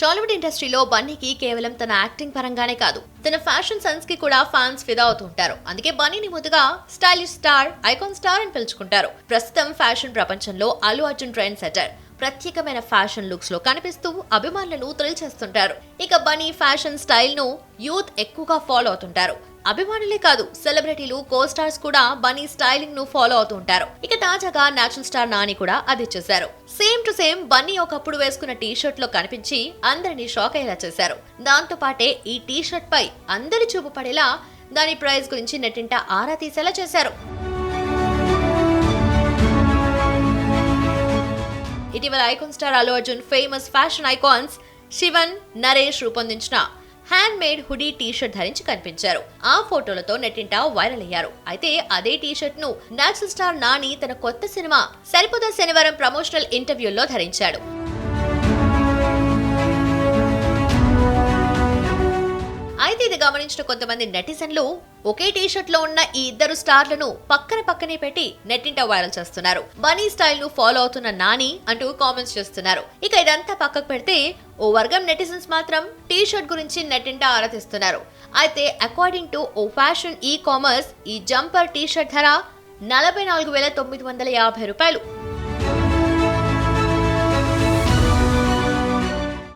టాలీవుడ్ ఇండస్ట్రీలో బన్నీకి కేవలం తన యాక్టింగ్ పరంగానే కాదు తన ఫ్యాషన్ సెన్స్కి కూడా ఫ్యాన్స్ ఫిదా అవుతుంటారు అందుకే బన్నీని ముద్దుగా స్టైలిష్ స్టార్ ఐకాన్ స్టార్ అని పిలుచుకుంటారు. ప్రస్తుతం ఫ్యాషన్ ప్రపంచంలో అల్లు అర్జున్ ట్రెండ్ సెటర్. ప్రత్యేకమైన ఫ్యాషన్ లుక్స్లో కనిపిస్తూ అభిమానులను థ్రిల్ చేస్తుంటారు. ఇక బనీ ఫ్యాషన్ స్టైల్ను యూత్ ఎక్కువగా ఫాలో అవుతుంటారు. అభిమానులే కాదు సెలబ్రిటీలు కో స్టార్స్ కూడా బనీ స్టైలింగ్ను ఫాలో అవుతుంటారు ఇక తాజాగా నేచురల్ స్టార్ నాని కూడా అది చేశారు. సేమ్ టు సేమ్ బన్నీ ఒకప్పుడు వేసుకున్న టీ షర్ట్లో కనిపించి అందరినీ షాక్ అయ్యేలా చేశారు. దాంతో పాటే ఈ టీ షర్ట్ పై అందరి చూపు పడేలా దాని ప్రైస్ గురించి నెట్టింట ఆరా తీసేలా చేశారు. ఇటీవల icon star Allu Arjun famous fashion icons Shivan Naresh రూపొందించిన hand made hoodie T shirt ధరించి కనిపించారు. ఆ ఫోటోలతో నెట్టింట వైరల్ అయ్యారు. అయితే అదే టీ షర్ట్ను నేషనల్ స్టార్ నాని తన కొత్త సినిమా సరిపోదా శనివారం ప్రమోషనల్ ఇంటర్వ్యూల్లో ధరించాడు. గమనించిన కొంతమంది నెటిజన్లు ఒకే టీ షర్ట్లో ఉన్న ఈ ఇద్దరు స్టార్లను పక్కన పక్కనే పెట్టి నెట్టింట వైరల్ చేస్తున్నారు. బనీ స్టైల్ను ఫాలో అవుతున్న నాని అంటూ కామెంట్స్ చేస్తున్నారు. ఇక ఇదంతా పక్కకు పెడితే ఓ వర్గం నెటిజన్స్ మాత్రం టీ షర్ట్ గురించి నెట్టింట ఆరాధిస్తున్నారు అయితే అకార్డింగ్ టు ఓ ఫ్యాషన్ ఈ కామర్స్ ఈ జంపర్ టీ షర్ట్ ధర నలభై నాలుగు వేల తొమ్మిది వందల యాభై రూపాయలు.